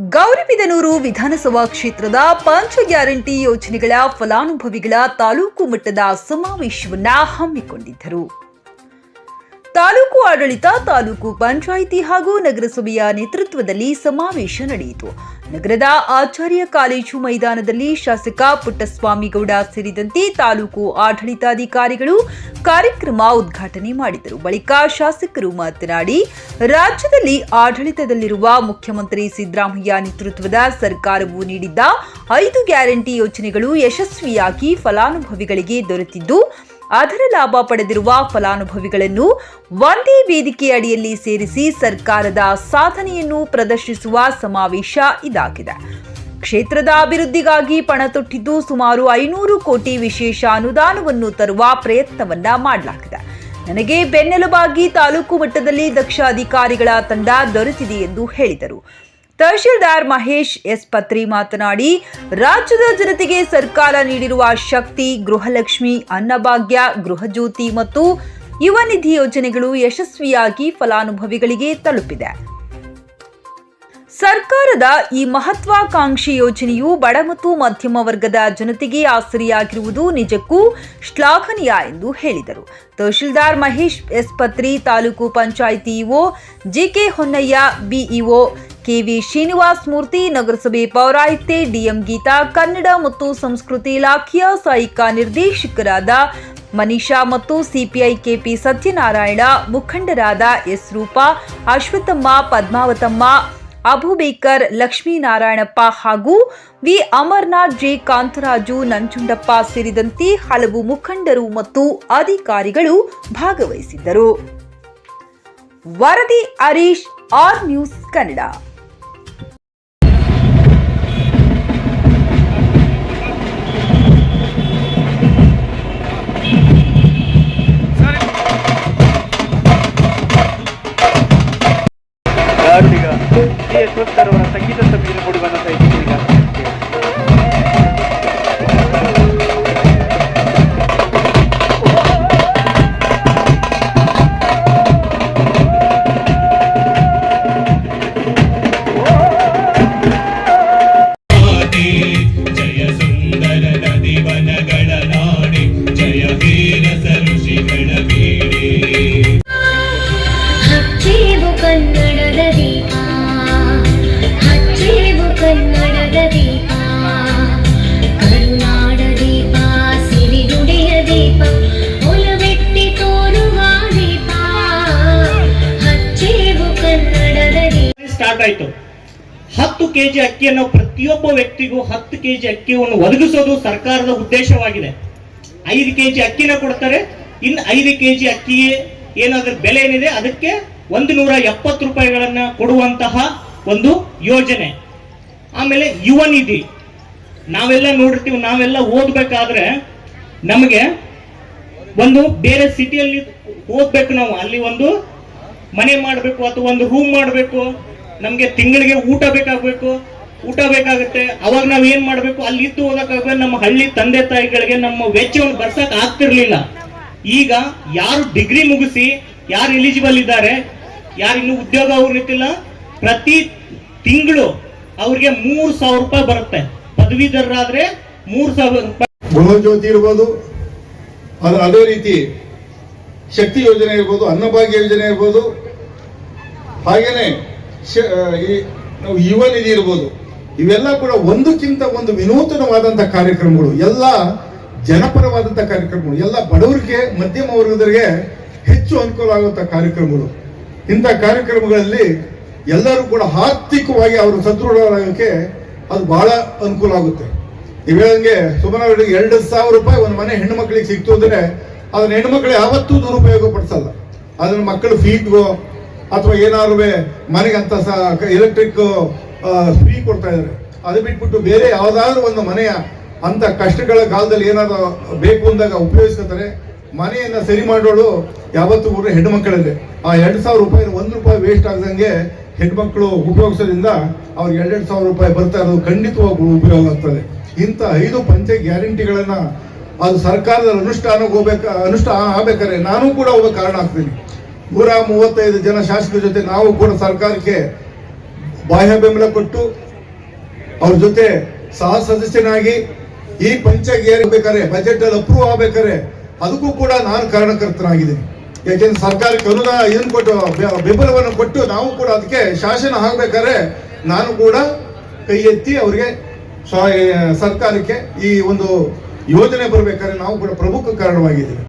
ಗೌರಿಬಿದನೂರು ವಿಧಾನಸಭಾ ಕ್ಷೇತ್ರದ ಪಂಚ ಗ್ಯಾರಂಟಿ ಯೋಜನೆಗಳ ಫಲಾನುಭವಿಗಳ ತಾಲೂಕು ಮಟ್ಟದ ಸಮಾವೇಶವನ್ನು ಹಮ್ಮಿಕೊಂಡಿದ್ದರು. ತಾಲೂಕು ಆಡಳಿತ, ತಾಲೂಕು ಪಂಚಾಯಿತಿ ಹಾಗೂ ನಗರಸಭೆಯ ನೇತೃತ್ವದಲ್ಲಿ ಸಮಾವೇಶ ನಡೆಯಿತು. ನಗರದ ಆಚಾರ್ಯ ಕಾಲೇಜು ಮೈದಾನದಲ್ಲಿ ಶಾಸಕ ಪುಟ್ಟಸ್ವಾಮಿಗೌಡ ಸೇರಿದಂತೆ ತಾಲೂಕು ಆಡಳಿತಾಧಿಕಾರಿಗಳು ಕಾರ್ಯಕ್ರಮ ಉದ್ಘಾಟನೆ ಮಾಡಿದರು. ಬಳಿಕ ಶಾಸಕರು ಮಾತನಾಡಿ, ರಾಜ್ಯದಲ್ಲಿ ಆಡಳಿತದಲ್ಲಿರುವ ಮುಖ್ಯಮಂತ್ರಿ ಸಿದ್ದರಾಮಯ್ಯ ನೇತೃತ್ವದ ಸರ್ಕಾರವು ನೀಡಿದ್ದ ಐದು ಗ್ಯಾರಂಟಿ ಯೋಜನೆಗಳು ಯಶಸ್ವಿಯಾಗಿ ಫಲಾನುಭವಿಗಳಿಗೆ ದೊರೆತಿದ್ದು ಅದರ ಲಾಭ ಪಡೆದಿರುವ ಫಲಾನುಭವಿಗಳನ್ನು ಒಂದೇ ವೇದಿಕೆ ಅಡಿಯಲ್ಲಿ ಸೇರಿಸಿ ಸರ್ಕಾರದ ಸಾಧನೆಯನ್ನು ಪ್ರದರ್ಶಿಸುವ ಸಮಾವೇಶ ಇದಾಗಿದೆ. ಕ್ಷೇತ್ರದ ಅಭಿವೃದ್ಧಿಗಾಗಿ ಪಣ ತೊಟ್ಟಿದ್ದು ಸುಮಾರು ಐನೂರು ಕೋಟಿ ವಿಶೇಷ ಅನುದಾನವನ್ನು ತರುವ ಪ್ರಯತ್ನವನ್ನ ಮಾಡಲಾಗಿದೆ. ನನಗೆ ಬೆನ್ನೆಲುಬಾಗಿ ತಾಲೂಕು ಮಟ್ಟದಲ್ಲಿ ದಕ್ಷ ಅಧಿಕಾರಿಗಳ ತಂಡ ದೊರೆತಿದೆ ಎಂದು ಹೇಳಿದರು. ತಹಶೀಲ್ದಾರ್ ಮಹೇಶ್ ಎಸ್ ಪತ್ರಿ ಮಾತನಾಡಿ, ರಾಜ್ಯದ ಜನತೆಗೆ ಸರ್ಕಾರ ನೀಡಿರುವ ಶಕ್ತಿ, ಗೃಹಲಕ್ಷ್ಮಿ, ಅನ್ನಭಾಗ್ಯ, ಗೃಹಜ್ಯೋತಿ ಮತ್ತು ಯುವ ನಿಧಿ ಯೋಜನೆಗಳು ಯಶಸ್ವಿಯಾಗಿ ಫಲಾನುಭವಿಗಳಿಗೆ ತಲುಪಿದೆ. ಸರ್ಕಾರದ ಈ ಮಹತ್ವಾಕಾಂಕ್ಷಿ ಯೋಜನೆಯು ಬಡ ಮತ್ತು ಮಧ್ಯಮ ವರ್ಗದ ಜನತೆಗೆ ಆಸರಿಯಾಗಿರುವುದು ನಿಜಕ್ಕೂ ಶ್ಲಾಘನೀಯ ಎಂದು ಹೇಳಿದರು. Tahsildar Mahesh S Patri taluk panchayat EO GK Honnaiah BEO KV Srinivas Murthy, ನಗರಸಭೆ ಪೌರಾಯುಕ್ತೆ ಡಿಎಂ ಗೀತಾ, ಕನ್ನಡ ಮತ್ತು ಸಂಸ್ಕೃತಿ ಇಲಾಖೆಯ ಸಹಾಯಕ ನಿರ್ದೇಶಕರಾದ ಮನೀಷಾ ಮತ್ತು ಸಿಪಿಐ ಕೆಪಿ ಸತ್ಯನಾರಾಯಣ, ಮುಖಂಡರಾದ ಎಸ್ ರೂಪಾ ಅಶ್ವಥಮ್ಮ ಪದ್ಮಾವತಮ್ಮ, ಅಬುಬೇಕರ್, ಲಕ್ಷ್ಮೀನಾರಾಯಣಪ್ಪ ಹಾಗೂ ವಿ ಅಮರ್ನಾಥ್, ಜೆ ಕಾಂತರಾಜು, ನಂಜುಂಡಪ್ಪ ಸೇರಿದಂತೆ ಹಲವು ಮುಖಂಡರು ಮತ್ತು ಅಧಿಕಾರಿಗಳು ಭಾಗವಹಿಸಿದ್ದರು. ವರದಿ Harish, R news Kannada. ಯಶವಂತರ್ ಅವರ ಸಂಗೀತ ಆಯ್ತು ಹತ್ತು ಕೆಜಿ ಅಕ್ಕಿಯನ್ನು ಪ್ರತಿಯೊಬ್ಬ ವ್ಯಕ್ತಿಗೂ ಹತ್ತು ಕೆಜಿ ಅಕ್ಕಿಯನ್ನು ಒದಗಿಸೋದು ಸರ್ಕಾರದ ಉದ್ದೇಶವಾಗಿದೆ. ಐದು ಕೆಜಿ ಅಕ್ಕಿನ ಕೊಡ್ತಾರೆ. ಇನ್ನು ಐದು ಕೆಜಿ ಅಕ್ಕಿಗೆ ಏನಾದ್ರೂ ಬೆಲೆ ಏನಿದೆ ಅದಕ್ಕೆ ಒಂದು ನೂರ ಎಪ್ಪತ್ತು ರೂಪಾಯಿಗಳನ್ನ ಕೊಡುವಂತಹ ಒಂದು ಯೋಜನೆ. ಆಮೇಲೆ ಯುವ ನಿಧಿ. ನಾವೆಲ್ಲ ನೋಡಿರ್ತೀವಿ, ನಾವೆಲ್ಲ ಓದ್ಬೇಕಾದ್ರೆ ನಮಗೆ ಒಂದು ಬೇರೆ ಸಿಟಿಯಲ್ಲಿ ಓದ್ಬೇಕು ನಾವು. ಅಲ್ಲಿ ಒಂದು ಮನೆ ಮಾಡಬೇಕು ಅಥವಾ ಒಂದು ರೂಮ್ ಮಾಡಬೇಕು. ನಮಗೆ ತಿಂಗಳಿಗೆ ಊಟ ಬೇಕಾಗಬೇಕು. ಊಟ ಬೇಕಾಗುತ್ತೆ. ಅವಾಗ ನಾವ್ ಏನ್ ಮಾಡಬೇಕು? ಅಲ್ಲಿ ಇದ್ದು ಹೋಗಕ್ಕಾಗ ನಮ್ಮ ಹಳ್ಳಿ ತಂದೆ ತಾಯಿಗಳಿಗೆ ನಮ್ಮ ವೆಚ್ಚವನ್ನು ಬರ್ಸಕ್ ಆಗ್ತಿರ್ಲಿಲ್ಲ. ಈಗ ಯಾರು ಡಿಗ್ರಿ ಮುಗಿಸಿ, ಯಾರು ಎಲಿಜಿಬಲ್ ಇದ್ದಾರೆ, ಯಾರು ಇನ್ನು ಉದ್ಯೋಗ ಅವ್ರು ನಿಂತಿಲ್ಲ ಪ್ರತಿ ತಿಂಗಳು ಅವ್ರಿಗೆ ಮೂರು ಸಾವಿರ ರೂಪಾಯಿ ಬರುತ್ತೆ. ಪದವೀಧರರಾದ್ರೆ ಮೂರು ಸಾವಿರ ರೂಪಾಯಿ. ಗೃಹಜ್ಯೋತಿ ಇರ್ಬೋದು. ಅದು ರೀತಿ ಶಕ್ತಿ ಯೋಜನೆ ಇರ್ಬೋದು, ಅನ್ನಭಾಗ್ಯ ಯೋಜನೆ ಇರ್ಬೋದು. ಹಾಗೇನೆ ಈ ನಾವು ಯುವ ನಿಧಿ ಇರ್ಬೋದು. ಇವೆಲ್ಲ ಕೂಡ ಒಂದಕ್ಕಿಂತ ಒಂದು ವಿನೂತನವಾದಂಥ ಕಾರ್ಯಕ್ರಮಗಳು. ಎಲ್ಲ ಜನಪರವಾದಂಥ ಕಾರ್ಯಕ್ರಮಗಳು. ಎಲ್ಲ ಬಡವರಿಗೆ, ಮಧ್ಯಮ ವರ್ಗದವರಿಗೆ ಹೆಚ್ಚು ಅನುಕೂಲ ಆಗುವಂಥ ಕಾರ್ಯಕ್ರಮಗಳು. ಇಂಥ ಕಾರ್ಯಕ್ರಮಗಳಲ್ಲಿ ಎಲ್ಲರೂ ಕೂಡ ಆರ್ಥಿಕವಾಗಿ ಅವರು ಸದೃಢರಾಗೋಕ್ಕೆ ಅದು ಬಹಳ ಅನುಕೂಲ ಆಗುತ್ತೆ. ನೀವು ಹೇಳಂಗೆ ಸುಮಾರು ಎರಡು ಸಾವಿರ ರೂಪಾಯಿ ಒಂದು ಮನೆ ಹೆಣ್ಣು ಮಕ್ಕಳಿಗೆ ಸಿಕ್ತು ಅಂದ್ರೆ ಅದನ್ನ ಹೆಣ್ಣು ಮಕ್ಕಳು ಯಾವತ್ತೂ ದುರುಪಯೋಗ ಪಡಿಸಲ್ಲ. ಅದನ್ನ ಮಕ್ಕಳು ಫೀಟ್ಗೋ ಅಥವಾ ಏನಾದ್ರು ಮನೆಗೆ ಅಂತ ಎಲೆಕ್ಟ್ರಿಕ್ ಫ್ರೀ ಕೊಡ್ತಾ ಇದ್ದಾರೆ. ಅದು ಬಿಟ್ಬಿಟ್ಟು ಬೇರೆ ಯಾವುದಾದ್ರೂ ಒಂದು ಮನೆಯ ಅಂತ ಕಷ್ಟಗಳ ಕಾಲದಲ್ಲಿ ಏನಾದ್ರು ಬೇಕು ಅಂದಾಗ ಉಪಯೋಗಿಸ್ಕೊತಾರೆ. ಮನೆಯನ್ನ ಸರಿ ಮಾಡೋಳು ಯಾವತ್ತು ಕೂಡ ಹೆಣ್ಣು ಮಕ್ಕಳಲ್ಲಿ. ಆ ಎರಡು ಸಾವಿರ ರೂಪಾಯಿ, ಒಂದು ರೂಪಾಯಿ ವೇಸ್ಟ್ ಆಗದಂಗೆ ಹೆಣ್ಮಕ್ಳು ಉಪಯೋಗಿಸೋದ್ರಿಂದ ಅವ್ರಿಗೆ ಎರಡೆರಡು ಸಾವಿರ ರೂಪಾಯಿ ಬರ್ತಾ ಇರೋದು ಖಂಡಿತವಾಗಿ ಉಪಯೋಗ ಆಗ್ತದೆ. ಇಂಥ ಐದು ಪಂಚ ಗ್ಯಾರಂಟಿಗಳನ್ನ ಅದು ಸರ್ಕಾರದ ಅನುಷ್ಠಾನಕ್ಕೆ ಹೋಗ್ಬೇಕು, ಅನುಷ್ಠಾನ ಆಗ್ಬೇಕಾದ್ರೆ ನಾನು ಕೂಡ ಒಬ್ಬ ಕಾರಣ ಆಗ್ತೀನಿ. ನೂರ ಮೂವತ್ತೈದು ಜನ ಶಾಸಕರ ಜೊತೆ ನಾವು ಕೂಡ ಸರ್ಕಾರಕ್ಕೆ ಬಾಹ್ಯ ಬೆಂಬಲ ಕೊಟ್ಟು ಅವ್ರ ಜೊತೆ ಸಹ ಸದಸ್ಯನಾಗಿ ಈ ಪಂಚಾಯತ್ ಬೇಕಾದ್ರೆ ಬಜೆಟ್ ಅಲ್ಲಿ ಅಪ್ರೂವ್ ಆಗ್ಬೇಕಾದ್ರೆ ಅದಕ್ಕೂ ಕೂಡ ನಾನು ಕಾರಣಕರ್ತನಾಗಿದ್ದೀನಿ. ಯಾಕೆಂದ್ರೆ ಸರ್ಕಾರಕ್ಕೆ ಅನುದಾನ ಇದನ್ನು ಕೊಟ್ಟು ಬೆಂಬಲವನ್ನು ಕೊಟ್ಟು ನಾವು ಕೂಡ ಅದಕ್ಕೆ ಶಾಸನ ಆಗ್ಬೇಕಾದ್ರೆ ನಾನು ಕೂಡ ಕೈ ಎತ್ತಿ ಅವರಿಗೆ ಸರ್ಕಾರಕ್ಕೆ ಈ ಒಂದು ಯೋಜನೆ ಬರ್ಬೇಕಾದ್ರೆ ನಾವು ಕೂಡ ಪ್ರಮುಖ ಕಾರಣವಾಗಿದ್ದೀವಿ